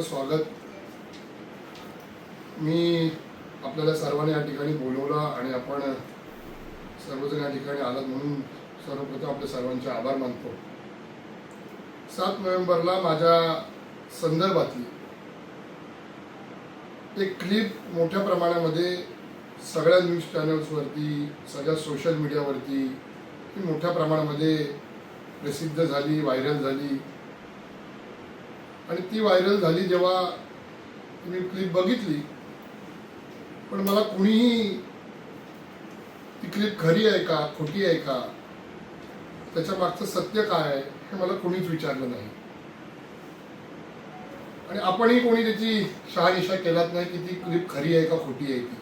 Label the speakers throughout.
Speaker 1: स्वागत. मी आपल्याला सर्वांनी या ठिकाणी बोलवलं आणि आपण सर्वजण या ठिकाणी आलात म्हणून सर्वप्रथम आपल्या सर्वांचे आभार मानतो. सात नोव्हेंबरला माझ्या संदर्भातली एक क्लिप मोठ्या प्रमाणामध्ये सगळ्या न्यूज चॅनल्सवरती सगळ्या सोशल मीडियावरती मोठ्या प्रमाणामध्ये प्रसिद्ध झाली व्हायरल झाली. आणि ती व्हायरल झाली जेव्हा मी क्लिप बघितली. पण मला कुणीही ती क्लिप खरी आहे का खोटी आहे का त्याच्या मागचं सत्य काय आहे हे मला कुणीच विचारलं नाही. आणि आपणही कोणी त्याची शहानिशा केलात नाही की ती क्लिप खरी आहे का खोटी आहे ती.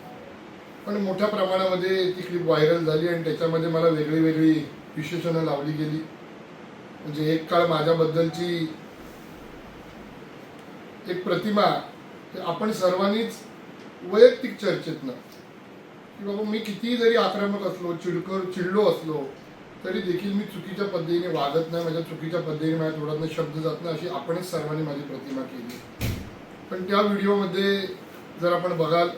Speaker 1: पण मोठ्या प्रमाणामध्ये ती क्लिप व्हायरल झाली आणि त्याच्यामध्ये मला वेगळी वेगळी विशेषणं लावली गेली. म्हणजे एक काळ माझ्याबद्दलची एक प्रतिमा आपण सर्वांनीच वैयक्तिक चर्चेतनं. की बाबा मी कितीही जरी आक्रमक असलो चिडकर चिडलो असलो तरी देखील मी चुकीच्या पद्धतीने वागत नाही. माझ्या चुकीच्या पद्धतीने माझ्या तोडातनं शब्द जात नाही अशी आपणच सर्वांनी माझी प्रतिमा केली. पण त्या व्हिडिओमध्ये जर आपण बघाल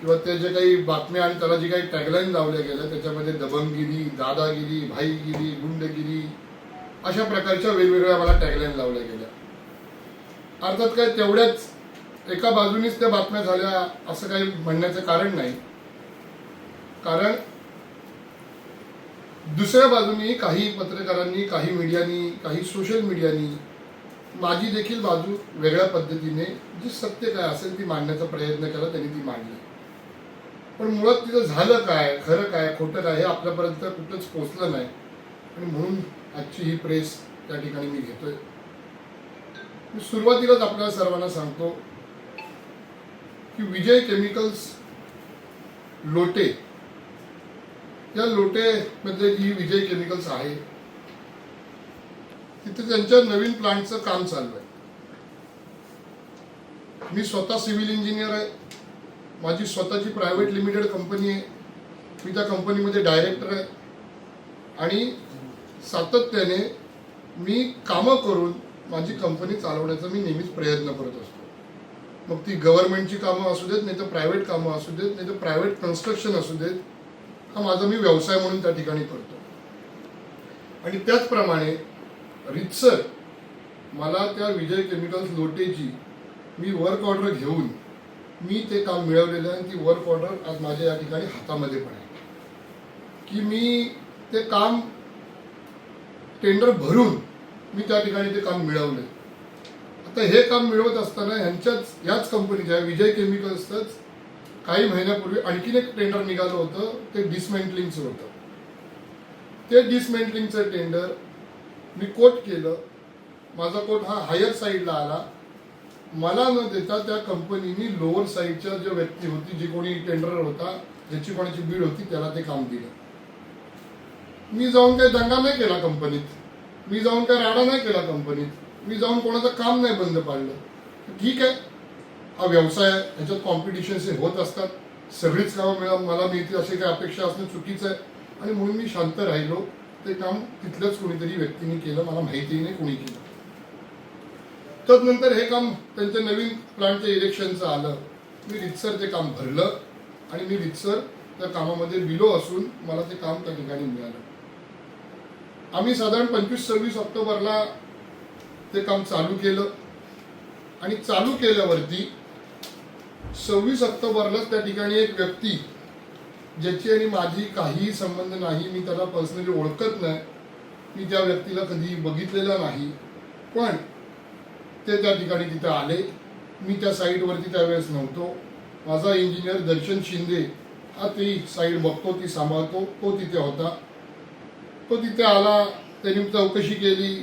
Speaker 1: किंवा त्या जे काही बातम्या आणि त्याला जी काही टॅगलाईन लावल्या गेल्या त्याच्यामध्ये दबंगगिरी दादागिरी भाईगिरी गुंडगिरी अशा प्रकारच्या वेगवेगळ्या मला टॅगलाईन लावल्या गेल्या. अर्थात काय तेवढ्याच एका बाजूनीच त्या बातम्या झाल्या असं काही म्हणण्याचं कारण नाही. कारण दुसऱ्या बाजूनी काही पत्रकारांनी काही मीडियानी काही सोशल मीडियानी माझी देखील बाजू वेगळ्या पद्धतीने जी सत्य काय असेल ती मांडण्याचा प्रयत्न केला त्यांनी ती मांडली. पण मुळात तिथं झालं काय खरं काय खोटं काय हे आपल्यापर्यंत कुठंच पोचलं नाही. आणि म्हणून आजची ही प्रेस त्या ठिकाणी मी घेतोय. मी सुरुवातीलाच आपल्याला सर्वांना सांगतो की विजय केमिकल्स लोटे या लोटे मध्ये जी विजय केमिकल्स आहे. तिथे त्यांच्या नवीन प्लांटचं काम चालू आहे. मी स्वतः सिव्हिल इंजिनियर आहे. माझी स्वतःची प्रायव्हेट लिमिटेड कंपनी आहे. मी त्या कंपनीमध्ये डायरेक्टर आहे. आणि सातत्याने मी कामं करून माझी कंपनी चालवण्याचा मी नेहमीच प्रयत्न करत असतो. मग ती गव्हर्नमेंटची कामं असू देत नाही तर प्रायव्हेट कामं असू देत नाही तर प्रायव्हेट कन्स्ट्रक्शन असू देत हा माझा मी व्यवसाय म्हणून त्या ठिकाणी करतो. आणि त्याचप्रमाणे रितसर मला त्या विजय केमिकल्स लोटेची मी वर्क ऑर्डर घेऊन मी ते काम मिळवलेलं आहे आणि ती वर्क ऑर्डर आज माझ्या या ठिकाणी हातामध्ये पण आहे. की मी ते काम टेंडर भरून मी त्या ठिकाणी ते काम मिळवलं आता हे काम मिळवत असताना ह्यांच्याच याच कंपनीच्या विजय केमिकल्सच काही महिन्यापूर्वी आणखीन एक टेंडर निघालं होतं ते डिसमेंटलिंगचं होतं. ते डिसमेंटलिंगचं टेंडर मी कोट केलं. माझा कोट हा हायर साईडला आला. मला न देता त्या कंपनीने लोअर साईडच्या जो व्यक्ती होती जी कोणी टेंडर होता ज्याची कोणाची बीड होती त्याला ते काम दिलं. मी जाऊन काही दंगा नाही केला कंपनीत मी जाऊन काय राडा नाही केला कंपनीत मी जाऊन कोणाचं काम नाही बंद पाडलं. ठीक आहे. हा व्यवसाय आहे. ह्याच्यात कॉम्पिटिशन्स हे होत असतात. सगळीच कामं मिळा मला मिळतील अशी काही अपेक्षा असणं चुकीचं आहे. आणि म्हणून मी शांत राहिलो. ते काम तिथल्याच कोणीतरी व्यक्तीने केलं. मला माहितीही नाही कोणी केलं. तदनंतर हे काम त्यांच्या नवीन प्लांटचं इलेक्शनचं आलं. मी रितसर ते काम भरलं. आणि मी रितसर त्या कामामध्ये बिलो असून मला ते काम त्या ठिकाणी मिळालं. आम्ही साधारण पंचवीस सव्वीस ऑक्टोबरला ते काम चालू केलं. आणि चालू केल्यावरती सव्वीस ऑक्टोबरलाच त्या ठिकाणी एक व्यक्ती ज्याची आणि माझी काहीही संबंध नाही मी त्याला पर्सनली ओळखत नाही मी त्या व्यक्तीला कधी बघितलेलं नाही पण ते त्या ठिकाणी तिथे आले. मी त्या साईटवरती त्यावेळेस नव्हतो. माझा इंजिनियर दर्शन शिंदे हा ती साईट बघतो ती सांभाळतो तो तिथे होता. तो तिथे आला त्यांनी चौकशी केली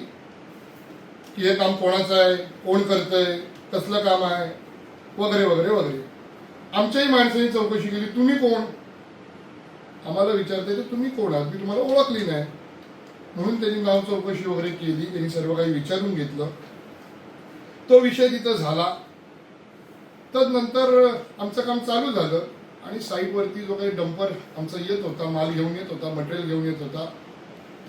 Speaker 1: की हे काम कोणाचं आहे कोण करतंय कसलं काम आहे वगैरे वगैरे वगैरे. आमच्याही माणसांनी चौकशी केली तुम्ही कोण? आम्हाला विचारते तर तुम्ही कोण आहात? मी तुम्हाला ओळखली नाही. म्हणून त्यांनी गाव चौकशी वगैरे केली त्यांनी सर्व काही विचारून घेतलं. तो विषय तिथं झाला. तदनंतर आमचं काम चालू झालं आणि साईटवरती जो काही डंपर आमचा येत होता माल घेऊन येत होता मटेरियल घेऊन येत होता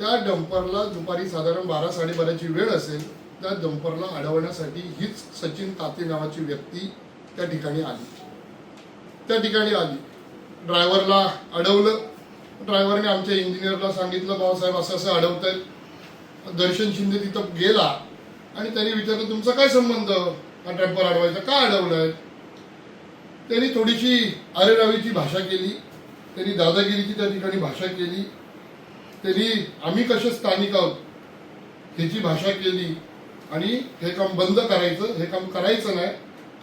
Speaker 1: त्या डंपरला दुपारी साधारण बारा साडेबाराची वेळ असेल त्या डंपरला अडवण्यासाठी हीच सचिन ताते नावाची व्यक्ती त्या ठिकाणी आली. त्या ठिकाणी आली. ड्रायव्हरला अडवलं. ड्रायव्हरने आमच्या इंजिनियरला सांगितलं बाबासाहेब असं असं अडवतंय. दर्शन शिंदे तिथं गेला आणि त्यांनी विचारलं तुमचा काय संबंध? हा डंपर अडवायचा का अडवलाय? त्यांनी थोडीशी अरेरावीची भाषा केली. त्यांनी दादागिरीची त्या ठिकाणी भाषा केली. त्यांनी आम्ही कसे स्थानिक आहोत ह्याची भाषा केली आणि हे काम बंद करायचं हे काम करायचं नाही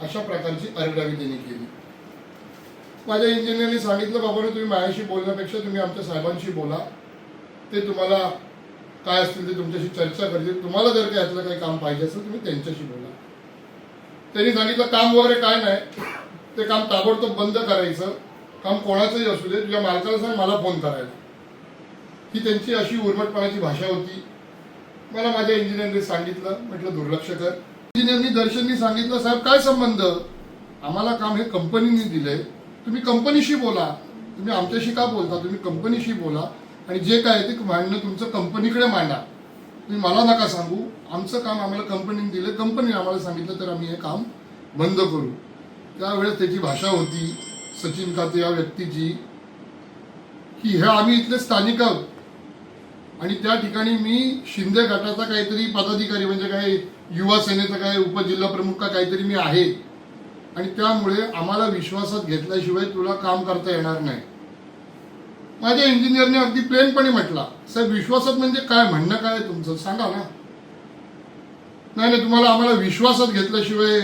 Speaker 1: अशा प्रकारची अरेरावी त्यांनी केली. माझ्या इंजिनियरने सांगितलं बाबाने तुम्ही माझ्याशी बोलण्यापेक्षा तुम्ही आमच्या साहेबांशी बोला. ते तुम्हाला काय असतील ते तुमच्याशी चर्चा करतील. तुम्हाला जर काही यातलं काही काम पाहिजे असेल तुम्ही त्यांच्याशी बोला. त्यांनी सांगितलं काम वगैरे काय नाही. ते काम ताबडतोब बंद करायचं. काम कोणाचंही असू दे. तुझ्या मालकाला सांग मला फोन करायला. ही त्यांची अशी उर्मटपणाची भाषा होती. मला माझ्या इंजिनियरने सांगितलं म्हटलं दुर्लक्ष कर. इंजिनियरनी दर्शननी सांगितलं साहेब काय संबंध? आम्हाला काम हे कंपनीने दिलंय. तुम्ही कंपनीशी बोला. तुम्ही आमच्याशी का बोलता? तुम्ही कंपनीशी बोला आणि जे काय आहे ते मांडणं तुमचं कंपनीकडे मांडा. तुम्ही मला नका सांगू. आमचं काम आम्हाला कंपनीने दिलं कंपनीने आम्हाला सांगितलं तर आम्ही हे काम बंद करू. त्यावेळेस त्याची भाषा होती सचिन काते या व्यक्तीची की हे आम्ही इथले स्थानिक आहोत. आणि त्या ठिकाणी मी शिंदे गटाचा काहीतरी पदाधिकारी म्हणजे काय युवा सेनेचा काय उपजिल्हा प्रमुख का काहीतरी मी आहे. आणि त्यामुळे आम्हाला विश्वासात घेतल्याशिवाय तुला काम करता येणार नाही. माझ्या इंजिनियरने अगदी प्लेनपणे म्हटला साहेब विश्वासात म्हणजे काय? म्हणणं काय तुमचं? सांगा ना. नाही नाही तुम्हाला आम्हाला विश्वासात घेतल्याशिवाय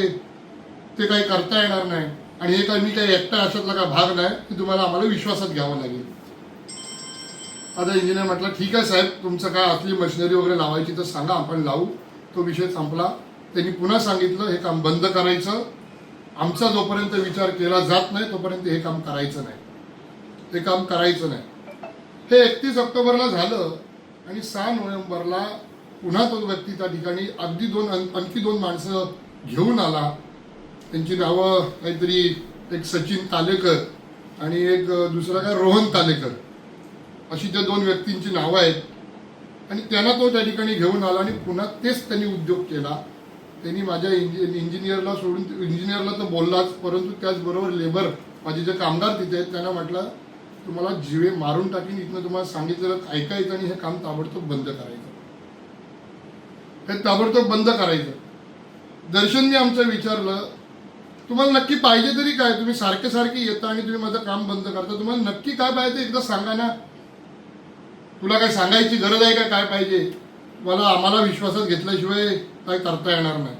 Speaker 1: ते काही करता येणार नाही. आणि हे काय मी काही एकटा अशातला का भाग नाही की तुम्हाला आम्हाला विश्वासात घ्यावं लागेल. आता इंजिनियर म्हटलं ठीक आहे साहेब तुमचं काय असली मशिनरी वगैरे लावायची तर सांगा आपण लावू. तो विषय संपला. त्यांनी पुन्हा सांगितलं हे काम बंद करायचं. आमचा जोपर्यंत विचार केला जात नाही तोपर्यंत हे काम करायचं नाही. हे काम करायचं नाही. हे एकतीस ऑक्टोबरला झालं आणि सहा नोव्हेंबरला पुन्हा तो व्यक्ती त्या ठिकाणी अगदी दोन आणखी दोन माणसं घेऊन आला. त्यांची नावं काहीतरी एक सचिन तालेकर आणि एक दुसरा काय रोहन तालेकर. अशी ज्या दोन व्यक्तींची नावं आहेत आणि त्यांना तो त्या ठिकाणी घेऊन आला आणि पुन्हा तेच त्यांनी उद्योग केला. त्यांनी माझ्या इंजि इंजिनियरला सोडून इंजिनियरला तर बोललाच परंतु त्याचबरोबर लेबर माझे जे कामगार तिथे आहेत त्यांना म्हटलं तुम्हाला जिवे मारून टाकीन इथनं तुम्हाला सांगितलेलं ऐकायचं आणि हे काम ताबडतोब बंद करायचं. हे ताबडतोब बंद करायचं. दर्शनने आमचं विचारलं तुम्हाला नक्की पाहिजे तरी काय? तुम्ही सारखे सारखे येता आणि तुम्ही माझं काम बंद करता. तुम्हाला नक्की काय पाहिजे एकदा सांगा ना. तुला काय सांगायची गरज आहे का? काय पाहिजे? मला आम्हाला विश्वासात घेतल्याशिवाय काय करता येणार नाही.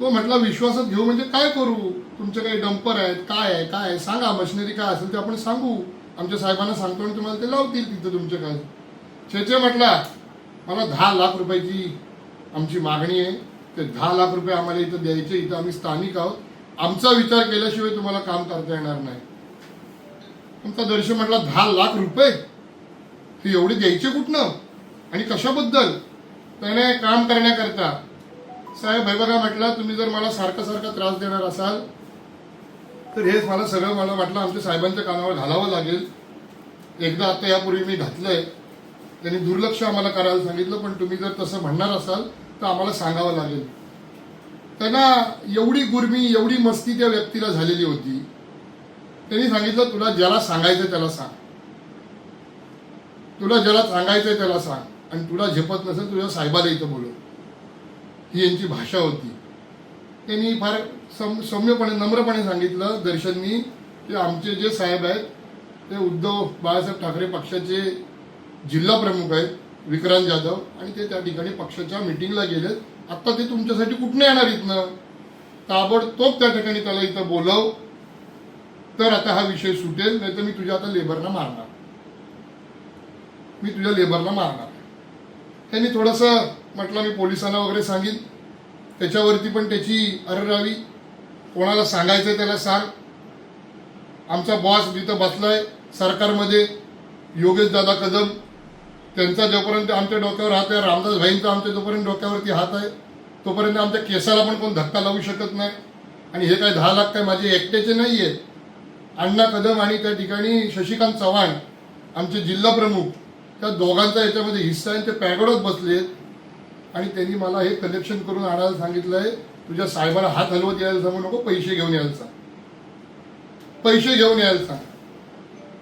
Speaker 1: तो म्हटला विश्वासात घेऊ म्हणजे काय करू? तुमचे काही डंपर आहेत काय आहे काय आहे? सांगा मशिनरी काय असेल ते आपण सांगू. आमच्या साहेबांना सांगतो आणि तुम्हाला ते लावतील तिथं तुमचे काय छेचे म्हटला मला दहा लाख रुपयाची आमची मागणी आहे. ते दहा लाख रुपये आम्हाला इथं द्यायचे. इथं आम्ही स्थानिक आहोत. आमचा विचार केल्याशिवाय तुम्हाला काम करता येणार नाही. आमचा दर्शन म्हटला दहा लाख रुपये? ते एवढे द्यायचे कुठनं? आणि कशाबद्दल? त्याने काम करण्याकरता. साहेब हे बघा म्हटलं तुम्ही जर मला सारखा सारखा त्रास देणार असाल तर हेच मला सगळं मला वाटलं आमच्या साहेबांच्या कानावर घालावं लागेल. एकदा आता यापूर्वी मी घातलंय. त्यांनी दुर्लक्ष आम्हाला करायला सांगितलं पण तुम्ही जर तसं म्हणणार असाल तर आम्हाला सांगावं लागेल. त्यांना एवढी गुरमी एवढी मस्ती त्या व्यक्तीला झालेली होती. त्यांनी सांगितलं तुला ज्याला सांगायचं त्याला सांग. तुला ज्याला सांगायचंय त्याला सांग. आणि तुला झेपत नसेल तुझ्या साहेबाला इथं बोलव. ही यांची भाषा होती. त्यांनी फार सम सौम्यपणे नम्रपणे सांगितलं दर्शननी की आमचे जे साहेब आहेत ते उद्धव बाळासाहेब ठाकरे पक्षाचे जिल्हा प्रमुख आहेत विक्रांत जाधव आणि ते त्या ठिकाणी पक्षाच्या मिटिंगला गेलेत. आत्ता ते तुमच्यासाठी कुठनं येणार इथनं? ताबडतोब त्या ठिकाणी त्याला इथं बोलव. तर आता हा विषय सुटेल नाही तर मी तुझ्या आता लेबरना मारणार. मी तुझ्या लेबरला मारणार. त्यांनी थोडंसं म्हटलं मी पोलिसांना वगैरे सांगेन. त्याच्यावरती पण त्याची अररावी कोणाला सांगायचं त्याला सांग. आमचा बॉस जिथं बसलाय सरकारमध्ये योगेश दादा कदम त्यांचा जोपर्यंत आमच्या डोक्यावर हात आहे रामदास भाईंचा आमच्या जोपर्यंत डोक्यावरती हात आहे तोपर्यंत आमच्या केसाला पण कोण धक्का लावू शकत नाही. आणि हे काय दहा लाख काय माझे एकट्याचे नाही आहेत अण्णा कदम आणि त्या ठिकाणी शशिकांत चव्हाण आमचे जिल्हा प्रमुख त्या दोघांचा याच्यामध्ये हिस्सा आहे ते पॅगडोत बसलेत आणि त्यांनी मला हे कलेक्शन करून आणायला सांगितलंय तुझ्या साहेबाला हात हलवत यायला सांगू नको पैसे घेऊन यायला सांग. पैसे घेऊन यायला सांग.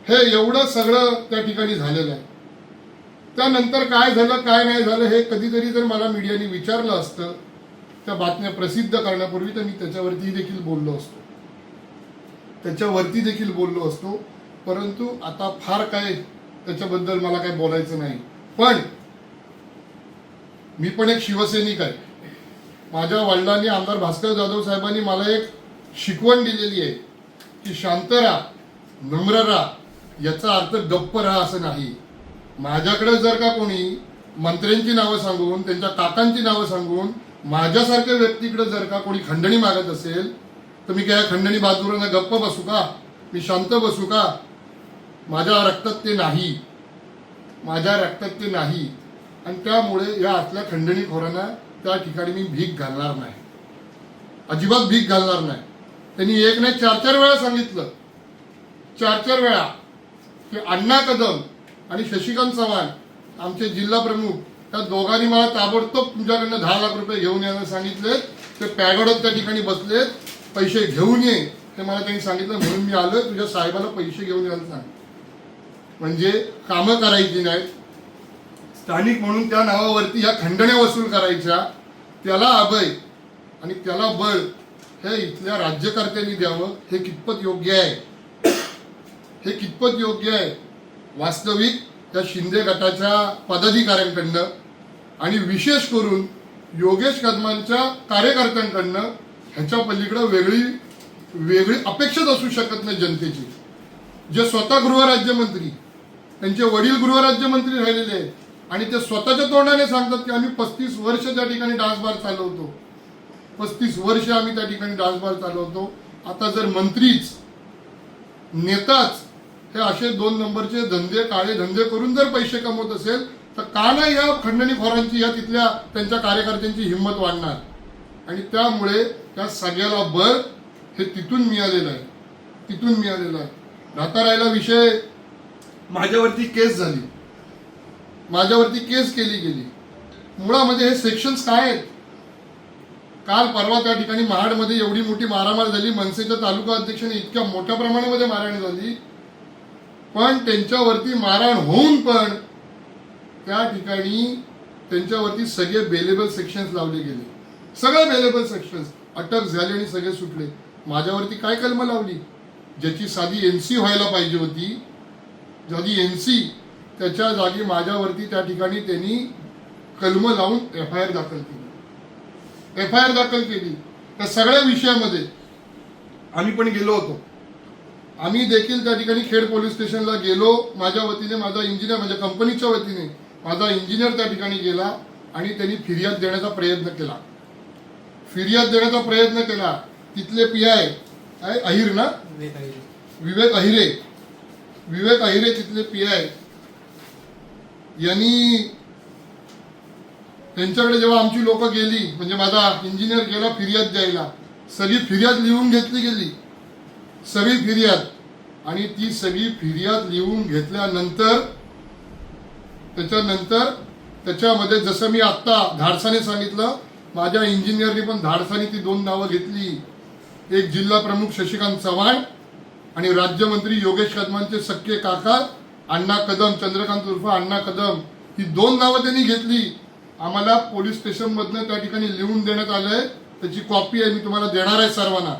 Speaker 1: हे एवढं सगळं त्या ठिकाणी झालेलं आहे. त्यानंतर काय झालं काय नाही झालं हे कधीतरी जर मला मीडियाने विचारलं असतं त्या बातम्या प्रसिद्ध करण्यापूर्वी तर मी त्याच्यावरती देखील बोललो असतो. त्याच्यावरती देखील बोललो असतो. परंतु आता फार काय त्याच्याबद्दल मला काही बोलायचं नाही. पण मी पण एक शिवसैनिक आहे. माझ्या वडिलांनी आमदार भास्कर जाधव साहेबांनी मला एक शिकवण दिलेली आहे की शांत राहा नम्र राहा. याचा अर्थ गप्प राहा असं नाही. माझ्याकडे जर का कोणी मंत्र्यांची नावं सांगून त्यांच्या काकांची नावं सांगून माझ्यासारख्या व्यक्तीकडे जर का कोणी खंडणी मागत असेल तर मी काय खंडणी बाजूला गप्प बसू का? मी शांत बसू का? माझ्या रक्तात ते नाही. माझ्या रक्तात ते नाही. आणि त्यामुळे या आतल्या खंडणीखोरांना त्या ठिकाणी मी भीक घालणार नाही. अजिबात भीक घालणार नाही. त्यांनी एक नाही चार चार वेळा सांगितलं. चार चार वेळा की अण्णा कदम आणि शशिकांत चव्हाण आमचे जिल्हा प्रमुख त्या दोघांनी मला ताबडतोब तुमच्याकडनं दहा लाख रुपये घेऊन यायला सांगितले. ते पॅगडत त्या ठिकाणी बसलेत. पैसे घेऊन ये हे मला त्यांनी सांगितलं. म्हणून मी आलो तुझ्या साहेबाला पैसे घेऊन यायला सांग म्हणजे कामं करायची नाहीत. स्थानिक म्हणून त्या नावावरती ह्या खंडण्या वसूल करायच्या. त्याला अभय आणि त्याला बळ हे इथल्या राज्यकर्त्यांनी द्यावं हे कितपत योग्य आहे? हे कितपत योग्य आहे? वास्तविक त्या शिंदे गटाच्या पदाधिकाऱ्यांकडनं आणि विशेष करून योगेश कदमांच्या कार्यकर्त्यांकडनं ह्याच्या पलीकडं वेगळी वेगळी अपेक्षाच असू शकत नाही जनतेची. जे स्वतः गृहराज्यमंत्री त्यांचे वडील गृहराज्यमंत्री राहिलेले आहेत. आणि ते स्वतःच्या तोंडाने सांगतात की आम्ही पस्तीस वर्ष त्या ठिकाणी डान्स बार चालवतो. पस्तीस वर्ष आम्ही त्या ठिकाणी डान्स बार चालवतो. आता जर मंत्रीच नेताच हे असे दोन नंबरचे धंदे काळे धंदे करून जर पैसे कमवत असेल तर का नाही या खंडणीखोरांची या तिथल्या त्यांच्या कार्यकर्त्यांची हिंमत वाढणार? आणि त्यामुळे त्या सगळ्याला बळ हे तिथून मिळालेलं आहे. तिथून मिळालेलं आहे. राहता राहिला विषय माझ्यावरती केस झाली. माझ्यावरती केस केली गेली. मुळामध्ये हे सेक्शन्स काय आहेत? काल परवा त्या ठिकाणी महाडमध्ये एवढी मोठी मारामार झाली. मनसेच्या तालुका अध्यक्षाने इतक्या मोठ्या प्रमाणामध्ये मारहाण झाली. पण त्यांच्यावरती मारहाण होऊन पण त्या ठिकाणी त्यांच्यावरती सगळे बेलेबल सेक्शन्स लावले गेले. सगळे बेलेबल सेक्शन्स अटक झाले आणि सगळे सुटले. माझ्यावरती काय कलम लावली? ज्याची साधी एनसी व्हायला पाहिजे होती. साधी एन सी त्याच्या जागी माझ्यावरती त्या ठिकाणी त्यांनी कलम लावून एफ आय आर दाखल केली. एफ आय आर दाखल केली. त्या सगळ्या विषयामध्ये आम्ही पण गेलो होतो. आम्ही देखील त्या ठिकाणी खेड पोलीस स्टेशनला गेलो. माझ्या वतीने माझा इंजिनियर म्हणजे कंपनीच्या वतीने माझा इंजिनियर त्या ठिकाणी गेला आणि त्यांनी फिर्याद देण्याचा प्रयत्न केला. फिर्याद देण्याचा प्रयत्न केला. तिथले पी आय अहिर ना? विवेक अहिरे. विवेक अहिरे तिथले पी आय यांनी त्यांच्याकडे जेव्हा आमची लोक गेली म्हणजे माझा इंजिनियर गेला फिर्याद द्यायला सगळी फिर्याद लिहून घेतली गेली. सगळी फिर्याद. आणि ती सगळी फिर्याद लिहून घेतल्यानंतर त्याच्यानंतर त्याच्यामध्ये जसं मी आत्ता धाडसाने सांगितलं माझ्या इंजिनियरने पण धाडसाने ती दोन नावं घेतली. एक जिल्हा प्रमुख शशिकांत चव्हाण आणि राज्यमंत्री योगेश कदमांचे सख्खे काका अण्णा कदम चंद्रकांत उर्फ अण्णा कदम ही दोन नावं त्यांनी घेतली. आम्हाला पोलीस स्टेशन मधनं त्या ठिकाणी लिहून देण्यात आलंय. त्याची कॉपी आहे मी तुम्हाला देणार आहे सर्वांना.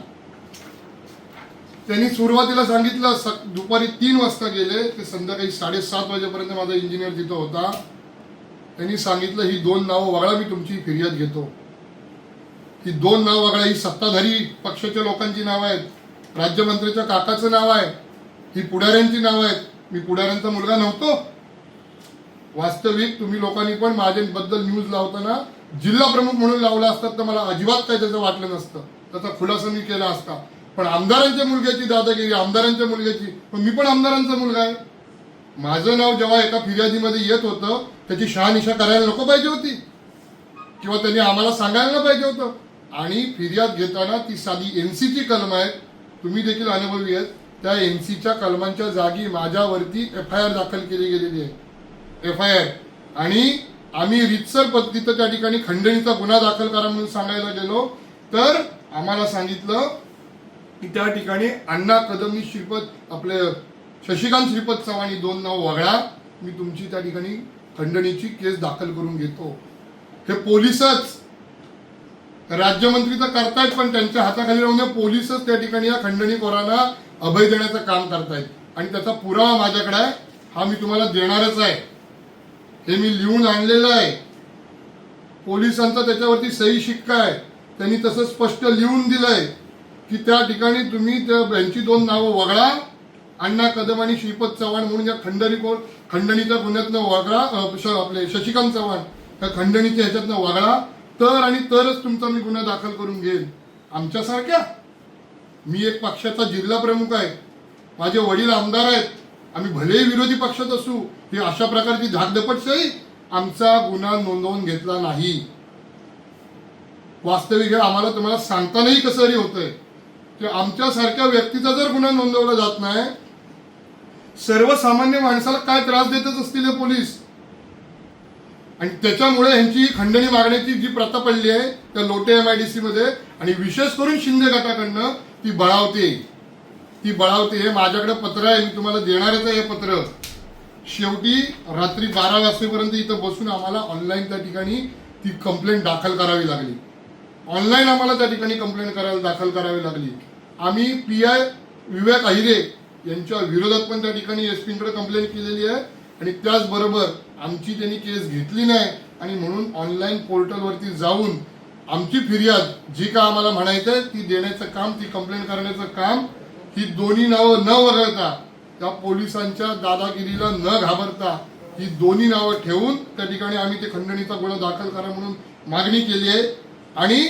Speaker 1: त्यांनी सुरुवातीला सांगितलं स- दुपारी तीन वाजता गेले ते संध्याकाळी साडेसात वाजेपर्यंत माझा इंजिनियर तिथं होता. त्यांनी सांगितलं ही दोन नावं वगळा मी तुमची फिर्याद घेतो. ही दोन नाव वगळा ही सत्ताधारी पक्षाच्या लोकांची नावं आहेत. राज्यमंत्र्याच्या काकाचं नाव आहे. ही पुढाऱ्यांची नावं आहेत. मी पुढाऱ्यांचा मुलगा नव्हतो. वास्तविक तुम्ही लोकांनी पण माझ्याबद्दल न्यूज लावताना जिल्हा प्रमुख म्हणून लावला असतात तर मला अजिबात काही त्याचं वाटलं नसतं. त्याचा खुलासा मी केला असता. पण आमदारांच्या मुलग्याची दादागिरी आमदारांच्या मुलग्याची पण मी पण आमदारांचा मुलगा आहे. माझं नाव जेव्हा एका फिर्यादीमध्ये येत होतं त्याची शहानिशा करायला नको पाहिजे होती. किंवा त्यांनी आम्हाला सांगायला पाहिजे होतं. आणि फिर्याद घेताना ती साधी एनसीची कलम आहे. तुम्ही देखील अनुभवी आहेत. त्या एन सीच्या कलमांच्या जागी माझ्यावरती एफ आय आर दाखल केली गेलेली आहे. F I R. आणि आम्ही रितसर पद्धतीचं त्या ठिकाणी खंडणीचा गुन्हा दाखल करा म्हणून सांगायला गेलो. तर आम्हाला सांगितलं की त्या ठिकाणी अण्णा कदमी श्रीपद आपले शशिकांत श्रीपद चव्हाण दोन नाव वगळा. मी तुमची त्या ठिकाणी खंडणीची केस दाखल करून घेतो. हे पोलिसच राज्यमंत्री तर करतायत पण त्यांच्या हाताखाली राहून पोलीसच पोलिसच त्या ठिकाणी या खंडणीखोरांना अभय देण्याचं काम करतायत. आणि त्याचा पुरावा माझ्याकडे आहे. हा मी तुम्हाला देणारच आहे. हे मी लिहून आणलेलं आहे. पोलिसांचा त्याच्यावरती सही शिक्का आहे. त्यांनी तसं स्पष्ट लिहून दिलंय की त्या ठिकाणी तुम्ही त्या यांची दोन नावं वगळा. अण्णा कदम आणि श्रीपद चव्हाण म्हणून या खंडणी खंडणीच्या गुन्ह्यातनं वगळा श- आपले शशिकांत चव्हाण या खंडणीच्या ह्याच्यातनं वगळा. तर आणि तरच तुमचा मी गुन्हा दाखल करून घेईन. आमच्यासारख्या? मी एक पक्षाचा जिल्हा प्रमुख आहे. माझे वडील आमदार आहेत. आम्ही भलेही विरोधी पक्षात असू ही अशा प्रकारची धाकधपटशाही आमचा गुन्हा नोंदवून घेतला नाही. वास्तविक हे आम्हाला तुम्हाला सांगतानाही कसं तरी होतंय. की आमच्यासारख्या व्यक्तीचा जर गुन्हा नोंदवला जात नाही सर्वसामान्य माणसाला काय त्रास देतच असतील हे पोलीस? आणि त्याच्यामुळे यांची खंडणी मागण्याची जी प्रथा पडली आहे त्या लोटे एम आय डी सी मध्ये आणि विशेष करून शिंदे गटाकडनं ती बळावते. ती बळावते. हे माझ्याकडे पत्र आहे मी तुम्हाला देणारच आहे हे पत्र. शेवटी रात्री बारा वाजेपर्यंत इथं बसून आम्हाला ऑनलाईन त्या ठिकाणी ती कंप्लेंट दाखल करावी लागली. ऑनलाईन आम्हाला त्या ठिकाणी कंप्लेंट करायला दाखल करावी लागली. आम्ही पी आय विवेक अहिरे यांच्या विरोधात पण त्या ठिकाणी एसपींकडे कंप्लेंट केलेली आहे. आणि त्याचबरोबर आमची त्यांनी केस घेतली नाही आणि म्हणून ऑनलाईन पोर्टलवरती जाऊन आमची फिर्याद जी का आम्हाला म्हणायचं ती देण्याचं काम ती कंप्लेंट करण्याचं काम ही दोन्ही नावं न वगळता त्या पोलिसांच्या दादागिरीला न घाबरता ही दोन्ही नावं ठेवून त्या ठिकाणी आम्ही ते खंडणीचा गुन्हा दाखल करा म्हणून मागणी केली आहे. आणि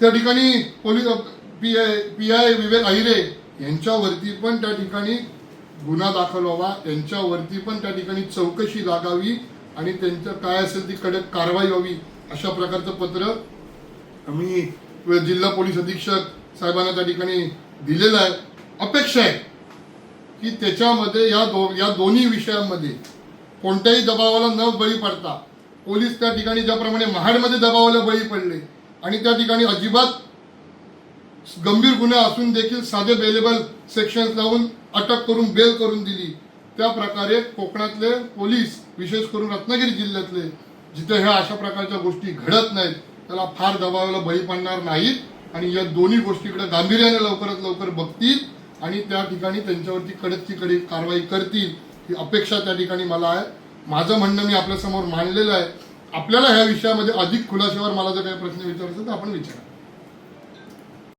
Speaker 1: त्या ठिकाणी police P I P I Vivek Ahire यांच्यावरती पण त्या ठिकाणी गुन्हा दाखल व्हावा यांच्यावरती पण त्या ठिकाणी चौकशी लागावी आणि त्यांचं काय असेल ती कडक कारवाई व्हावी अशा प्रकारचं पत्र आम्ही जिल्हा पोलीस अधीक्षक साहेबांना त्या ठिकाणी दिलेलं आहे. अपेक्षा आहे की त्याच्यामध्ये या दो या दोन्ही विषयांमध्ये कोणत्याही दबावाला न बळी पडता पोलीस त्या ठिकाणी ज्याप्रमाणे महाडमध्ये दबावाला बळी पडले आणि त्या ठिकाणी अजिबात गंभीर गुन्हे असून देखील साधे बेलेबल सेक्शन लावून अटक करून बेल करून दिली. त्या प्रकारे कोकणातले पोलीस विशेष करून रत्नागिरी जिल्ह्यातले जिथे ह्या अशा प्रकारच्या गोष्टी घडत नाहीत त्याला फार दबावाला बळी पडणार नाहीत. आणि या दोन्ही गोष्टीकडे गांभीर्याने लवकरात लवकर बघतील आणि त्या ठिकाणी त्यांच्यावरती कडकची कडक कारवाई करतील ही अपेक्षा त्या ठिकाणी मला आहे. माझं म्हणणं मी आपल्यासमोर मांडलेलं आहे. आपल्याला ह्या विषयामध्ये अधिक खुलाशावर मला जर काही प्रश्न विचारायचे तर आपण विचारा.